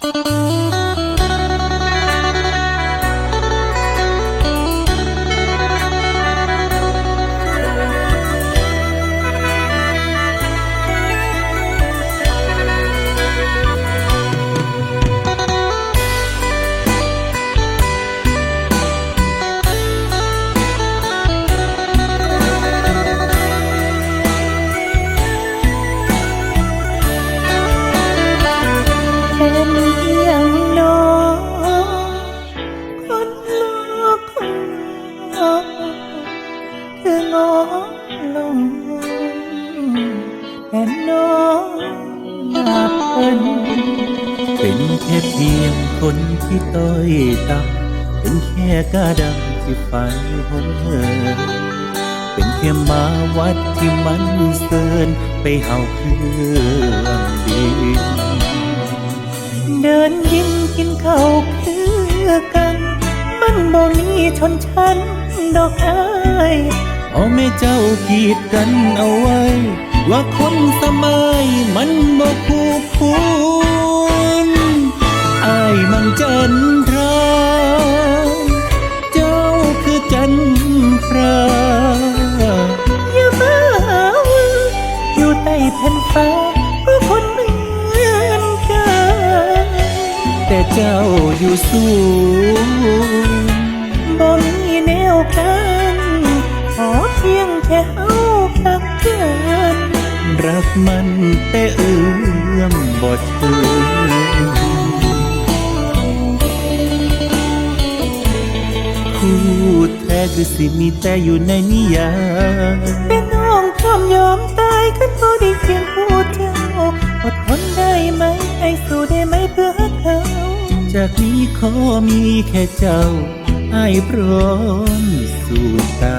เแต่น้องนับเป็นเป็นแค่เพียงคนที่ต้อยต่ำเป็นแค่กาดังที่ฝันหนเหินเป็นแค่มาวัดที่มันเสินไปเห่าเครื่องบินเดินยินกินข้าวคือกัน มันบ่มีชนชั้นดอกอายเอาแม่เจ้ากีดกันเอาไว้ ว่าคนสมัยมันบ่คู่ควรอายมันจันทรา เจ้าคือจันทราอย่ามาหาว่าอยู่ใต้แผ่นฟ้าก็คนเหมือนกัน แต่เจ้าอยู่สูงบ่มีแนวกัน รักมันแต่เอื้อมบ่ถึงคู่แท้คือสิมีแต่อยู่ในนิยายเป็นน้องพร้อมยอมตายกันบ่ได้เพียงผู้เจ้าอดทนได้ไหมไอ้สู้ได้ไหมเพื่อเขาจากนี้ขอมีแค่เจ้าไอ้พร้อมสู่ตา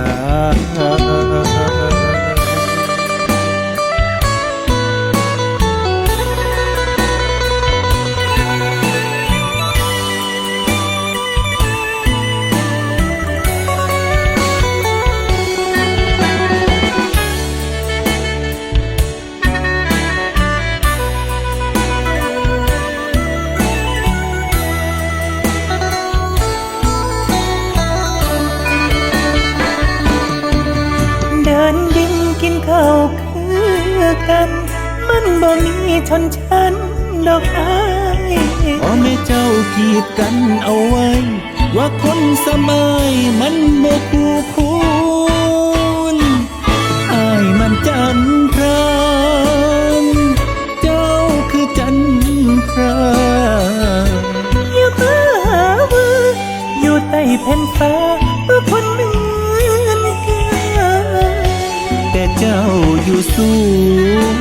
คือกัน มันบ่มีชนชั้นดอกอายพ่อแม่เจ้ากีดกันเอาไว้ ว่าคนสมัยมันบ่คู่ควรอายมันจันทรานเจ้าคือจันทราอย่ามาหาว่าอยู่ใต้แผ่นฟ้า สูง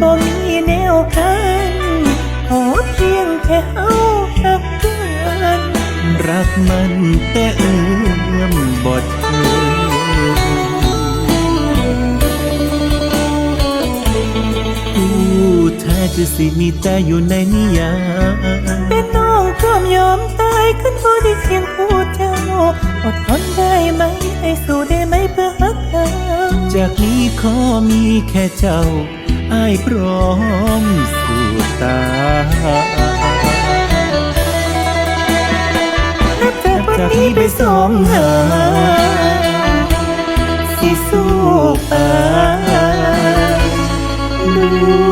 บ่มีแนวกันขอเพียงแค่เฮารักกันรักมันแต่เอื้อมบดผู้แท้คือสิมีแต่อยู่ในนิยาย อมีแค่เจ้าอายพร้อมสู่ตายนับจากนี้ไปสองหาสิสู้ไปดู